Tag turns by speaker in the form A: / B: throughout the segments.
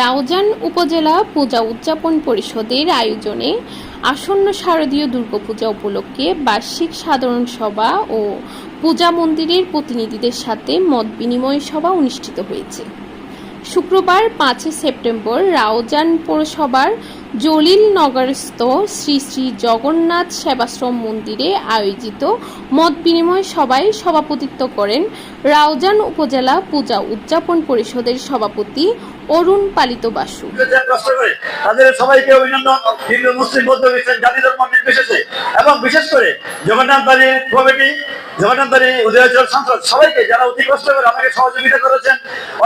A: রাউজান উপজেলা পূজা উদযাপন পরিষদের আয়োজনে আসন্ন শারদীয় দুর্গাপূজা উপলক্ষে বার্ষিক সাধারণ সভা ও পূজা মন্দিরের প্রতিনিধিদের সাথে মত বিনিময় সভা অনুষ্ঠিত হয়েছে। শুক্রবার পাঁচই সেপ্টেম্বর রাউজান পৌরসভার জলিল নগরস্থ শ্রী শ্রী জগন্নাথ সেবাশ্রম মন্দিরে আয়োজিত মত বিনিময় সভায় সভাপতিত্ব করেন রাউজান উপজেলা পূজা উদযাপন পরিষদের সভাপতি অরুণ পালিত বাসু।
B: তাদের সবাইকে অভিনন্দন। হিন্দু মুসলিম বৌদ্ধ খ্রিস্টান জাতি ধর্ম নির্বিশেষে। এবং বিশেষ করে জগন্নাথবাড়ি কমিটি জগন্নাথবাড়ি উদয়াচল সংসদ সবাইকে যারা অতি কষ্ট করে আমাকে সহযোগিতা করেছেন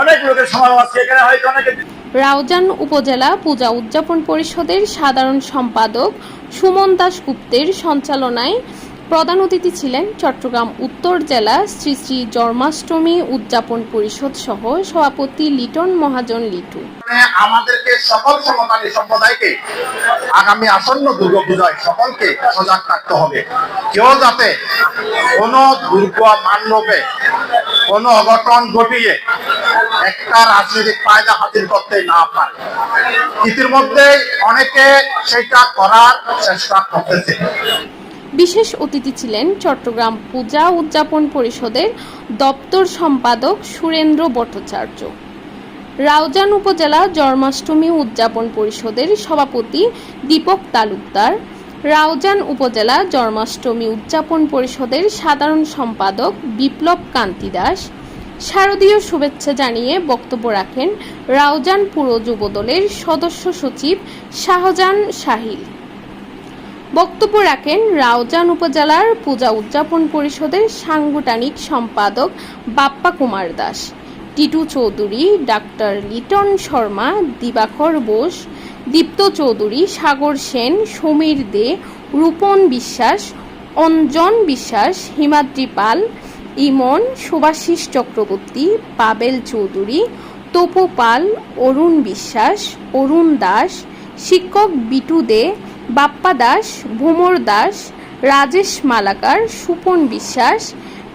B: অনেক লোকের সমাগম আজকে এখানে হয়তো অনেকে
A: রাউজান উপজেলা পূজা উদযাপন পরিষদের সাধারণ সম্পাদক সুমন দাস গুপ্তের সঞ্চালনায় প্রধান অতিথি ছিলেন চট্টগ্রাম উত্তর জেলা শ্রী শ্রী জন্মাষ্টমী উদযাপন পরিষদ সহ সভাপতি লিটন মহাজন লিটু।
C: মানে আমাদেরকে সকল সমকামী সম্প্রদায়কে আগামী আসন্ন দুর্গাপূজায় সকলকে সজাগ থাকতে হবে। কেউ যাতে কোনো দুর্গা মান্যকে, কোনো অঘটন ঘটিয়ে একটা রাজনৈতিক ফায়দা হাসিল করতে না পারে। ইতিমধ্যে অনেকে সেটা করার চেষ্টা করতেছে।
A: বিশেষ অতিথি ছিলেন চট্টগ্রাম পূজা উদযাপন পরিষদের দপ্তর সম্পাদক সুরেন্দ্র ভট্টাচার্য। রাউজান উপজেলা জন্মাষ্টমী উদযাপন পরিষদের সভাপতি দীপক তালুকদার, রাউজান উপজেলা জন্মাষ্টমী উদযাপন পরিষদের সাধারণ সম্পাদক বিপ্লব কান্তি দাস। শারদীয় শুভেচ্ছা জানিয়ে বক্তব্য রাখেন রাউজান পুর যুবদলের সদস্য সচিব শাহজাহান শাহিল। বক্তব্য রাখেন রাউজান উপজেলার পূজা উদযাপন পরিষদের সাংগঠনিক সম্পাদক বাপ্পা কুমার দাস, টিটু চৌধুরী, ডাক্তার লিটন শর্মা, দিবাকর বোস, দীপ্ত চৌধুরী, সাগর সেন, সমীর দে, রূপন বিশ্বাস, অঞ্জন বিশ্বাস, হিমাদ্রি পাল, ইমন সুভাষিস চক্রবর্তী, পাবেল চৌধুরী, তপু পাল, অরুণ বিশ্বাস, অরুণ দাস, শিক্ষক বিটু দে বাপ্পা দাস, ভোমর দাস, রাজেশ মালাকার, সুপন বিশ্বাস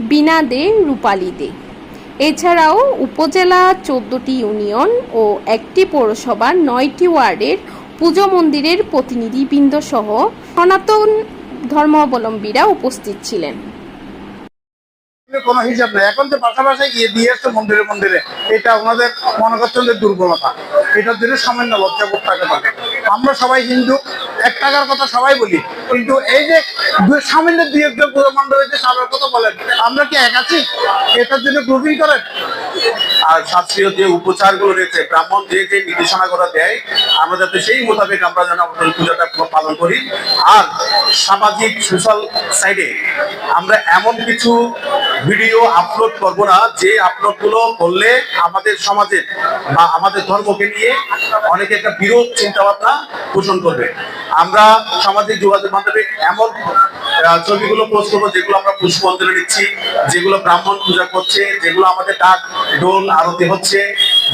A: বিনা দে, রূপালী দে। এছাড়াও উপজেলা চোদ্দটি ইউনিয়ন ও একটি পৌরসভা নয়টি ওয়ার্ডের পুজো মন্দিরের প্রতিনিধিবৃন্দ সহ সনাতন ধর্মাবলম্বীরা উপস্থিত ছিলেন।
C: কোনো হিসাব নেই। এখন যে পাশাপাশি গিয়ে দিয়ে আসছে মন্দিরে মন্দিরে, এটা ওনাদের মনে করছেন দুর্বলতা। এটার জন্য সামান্য আমরা সবাই হিন্দু এক টাকার কথা সবাই বলি, কিন্তু এই যে সামান্য দুই একজন পুরো মণ্ডল হয়েছে, সবার কথা বলেন। আমরা কি এক আছি? এটার জন্য গ্রুপিং করেন।
D: আর শাস্ত্রীয় যে উপচারগুলো রয়েছে, ব্রাহ্মণ যে যে নির্দেশনাগুলো দেয়, আমরা যাতে সেই মোতাবেক আমরা যেন আমাদের পূজাটা পালন করি। আর সামাজিক সোশ্যাল সাইডে আমরা এমন কিছু ভিডিও আপলোড করব না, যে আপলোডগুলো করলে আমাদের সমাজের বা আমাদের ধর্মকে নিয়ে অনেকে একটা বিরোধ চিন্তা ভাবনা পোষণ করবে। আমরা সামাজিক যোগাযোগ মাধ্যমে এমন ছবিগুলো পোস্ট করব, যেগুলো আমরা পুষ্প অঞ্জলি নিচ্ছি, যেগুলো ব্রাহ্মণ পূজা করছে, যেগুলো আমাদের ডাক, ঢোল, আরতি হচ্ছে।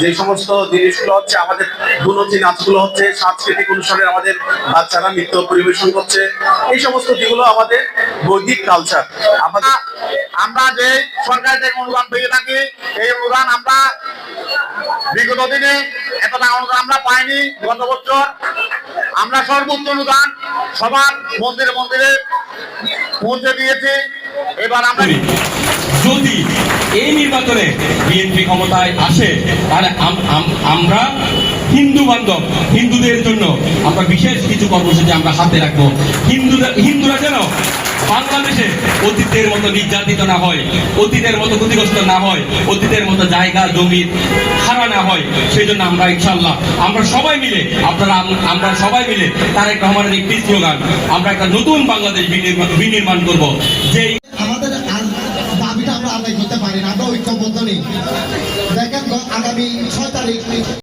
D: যে সমস্ত জিনিসগুলো হচ্ছে আমাদের গুণচি নাচগুলো হচ্ছে সাংস্কৃতিক অনুষ্ঠানে আমাদের বাচ্চারা নৃত্য পরিবেশন করছে এই সমস্ত যেগুলো আমাদের বৈদিক কালচার আমাদের
C: আমরা যে সরকার থেকে অনুদান পেয়ে থাকি এই অনুদান আমরা বিগত দিনে এত টাকা অনুদান আমরা পাইনি গত বছর। আমরা সর্বোচ্চ অনুদান সবার মন্দিরে মন্দিরে পৌঁছে দিয়েছি। এবার আমরা
E: যদি এই নির্বাচনে বিএনপি ক্ষমতায় আসে আম- আমরা হিন্দু বান্ধব, হিন্দুদের জন্য আমরা বিশেষ কিছু কর্মসূচি আমরা হাতে রাখব। হিন্দুদের হিন্দুরা যেন বাংলাদেশে অতীতের মতো নির্যাতিত না হয়, অতীতের মতো ক্ষতিগ্রস্ত না হয়, অতীতের মতো জায়গা, জমি হারা না হয় সেই জন্য আমরা ইনশাল্লাহ আমরা সবাই মিলে, আপনারা আমরা সবাই মিলে তারেক রহমানের একটি স্লোগান, আমরা একটা নতুন বাংলাদেশ বিনির্মাণ করব। যেই
F: হতে পারি না ঐক্যবদ্ধ নেই। দেখেন আগামী ছয় তারিখ